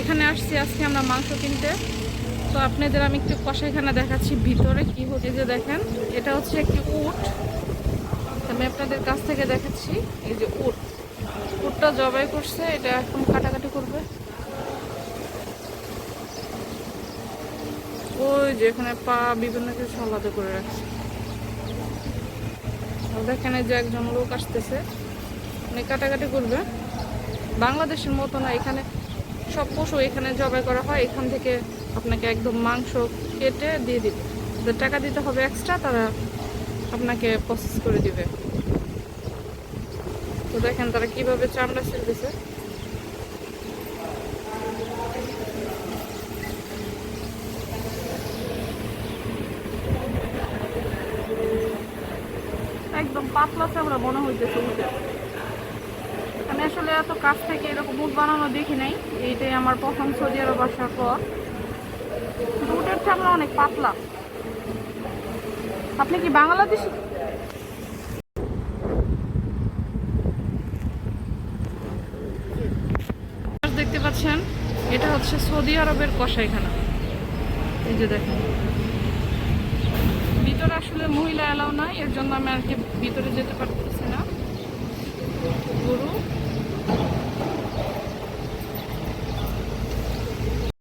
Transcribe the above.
এখানে আসছি, আজকে আমরা মাংস কিনতে। তো আপনাদের আমি একটু কষাইখানা দেখাচ্ছি ভিতরে কি হচ্ছে যে দেখেন, এটা হচ্ছে একটি উট। আমি আপনাদের কাছ থেকে দেখাচ্ছি, এই যে উট। উটটা জবাই করছে, এটা এখন কাটাকাটি করবে। ওই যে এখানে পা বিভিন্ন কিছু আলাদা করে রাখছে। দেখেন যে একজন লোক আসতেছে। উনি কাটাকাটি করবে। বাংলাদেশের মতো না, এখানে সব পশু এখানে জবাই করা হয়, এখান থেকে আপনাকে একদম মাংস কেটে দিয়ে দিবে। টাকা দিতে হবে এক্সট্রা তারা আপনাকে প্রসেস করে দিবে। তো দেখেন তারা কীভাবে চামড়া ছিলতেছে একদম পাতলা চামড়া মনে হইতেছে আমি আসলে এত কাছ থেকে এরকম উট বানানো দেখি নাই। এইটাই আমার প্রথম সৌদি আরব আসার পর। উটের চামড়া অনেক পাতলা। আপনি কি বাংলাদেশি? দেখতে পাচ্ছেন, এটা হচ্ছে সৌদি আরবের কষাইখানা এই যে দেখেন। ভিতরে আসলে মহিলা এলাও নাই, এর জন্য আমি আর কি ভিতরে যেতে পারতেছি না। গরু।